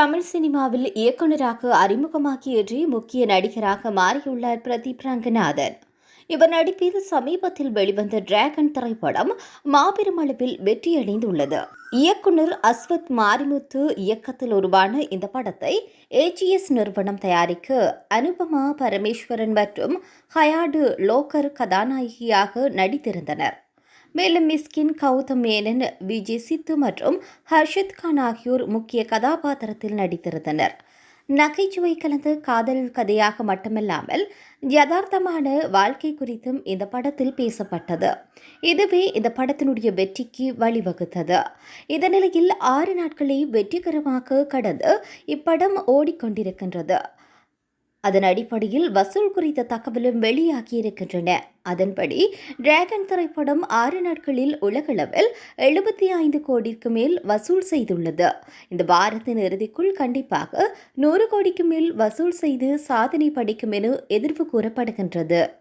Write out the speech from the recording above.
தமிழ் சினிமாவில் இயக்குனராக அறிமுகமாகியற்றி முக்கிய நடிகராக மாறியுள்ளார் பிரதீப் ரங்கநாதன். இவர் நடிப்பில் சமீபத்தில் வெளிவந்த டிராகன் திரைப்படம் மாபெரும் அளவில் வெற்றியடைந்துள்ளது. இயக்குனர் அஸ்வத் மாரிமுத்து இயக்கத்தில் உருவான இந்த படத்தை ஏஜிஎஸ் நிறுவனம் தயாரிக்க அனுபமா பரமேஸ்வரன் மற்றும் ஹயாடு லோக்கர் கதாநாயகியாக நடித்திருந்தனர். மேலும் மிஸ்கின் கௌதம் மேனன் விஜய் சித்து மற்றும் ஹர்ஷத் கான் ஆகியோர் முக்கிய கதாபாத்திரத்தில் நடித்திருந்தனர். நகைச்சுவை கலந்த காதல் கதையாக மட்டுமல்லாமல் யதார்த்தமான வாழ்க்கை குறித்தும் இந்த படத்தில் பேசப்பட்டது. இதுவே இந்த படத்தினுடைய வெற்றிக்கு வழிவகுத்தது. இந்த நிலையில் ஆறு நாட்களை வெற்றிகரமாக கடந்து இப்படம் ஓடிக்கொண்டிருக்கின்றது. அதன் அடிப்படையில் வசூல் குறித்த தகவலும் வெளியாகியிருக்கின்றன. அதன்படி டிராகன் திரைப்படம் ஆறு நாட்களில் உலகளவில் எழுபத்தி ஐந்து கோடிக்கு மேல் வசூல் செய்துள்ளது. இந்த வாரத்தின் இறுதிக்குள் கண்டிப்பாக நூறு கோடிக்கு மேல் வசூல் செய்து சாதனை படைக்கும் என எதிர்ப்பு கூறப்படுகின்றது.